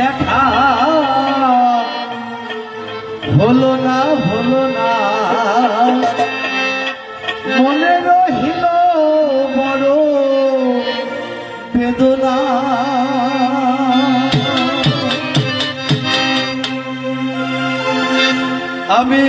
দেখা হলো না হলো না। মনে রহিল বড় বেদনা। আমি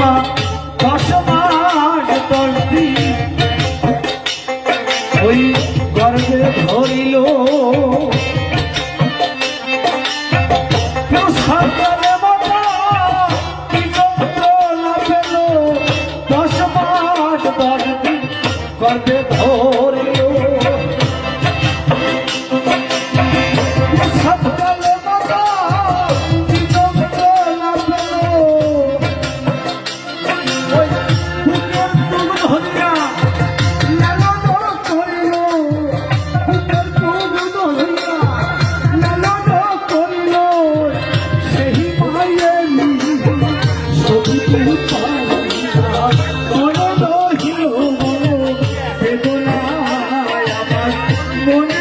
মা আমার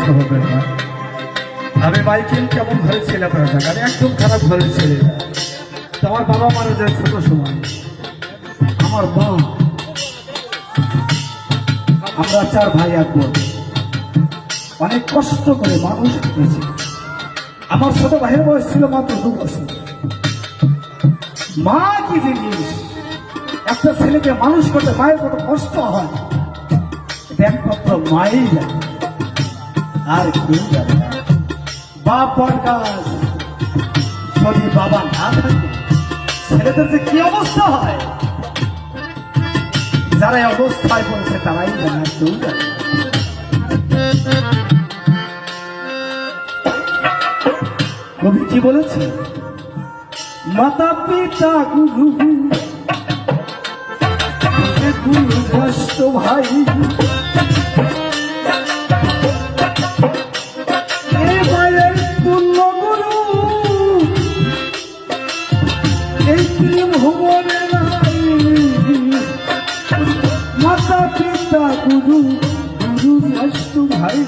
হবেন না আমি মাইকেল কেমন ঘরে ছেলে জানেন আমি একদম খারাপ ঘরের ছেলে। তো আমার বাবা মারা যায় ছোট সময়। আমার মা। আমরা চার ভাই, এক অনেক কষ্ট করে মানুষ হয়েছে আমার ছোট ভাইয়ের বয়স ছিল মাত্র দু বছর। মা কি জিনিস? একটা ছেলেকে মানুষ করতে মায়ের কত কষ্ট হয়। একমাত্র মাই জানে। আর কেউ জানে না। বাপ বট যদি বাবা না থাকে। ছেলেদের যে কি অবস্থা হয়? যারা অবস্থায় পড়েছে তারাই জানে কেউ জানে। কবি বলেছে? মাতা পিতা গুরু গুরু ভাই। পিতা গুরু গুরু ভ্রষ্ট ভাই।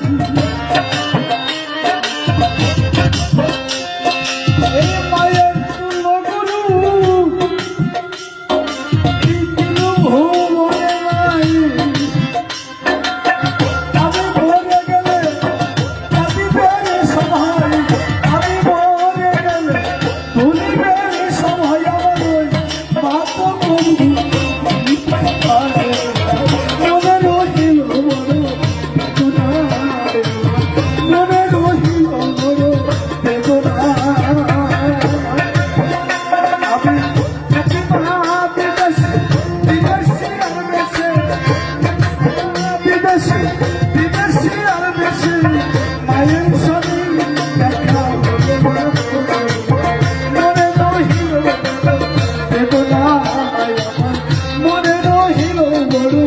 মনে রহিল বড়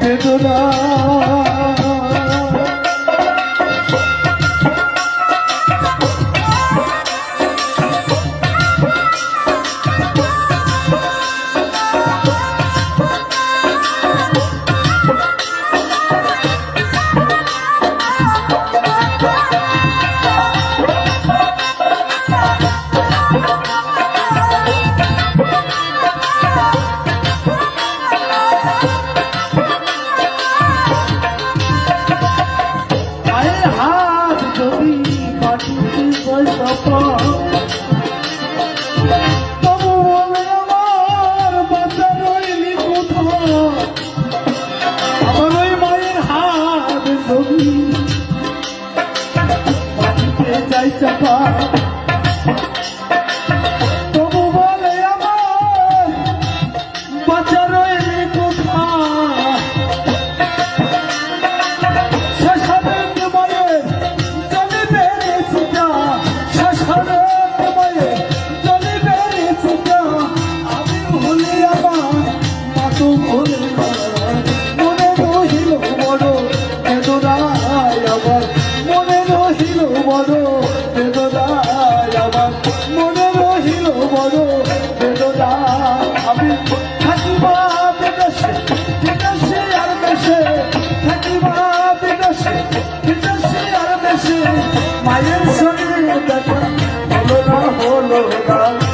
বেদনা। বড় বেদনা, আমি থাকিবা বিদেশে বিদেশে আর দেশে, থাকিবা বিদেশে বিদেশে আর দেশে। মায়ের শরীর দেখা হলো না হলো না।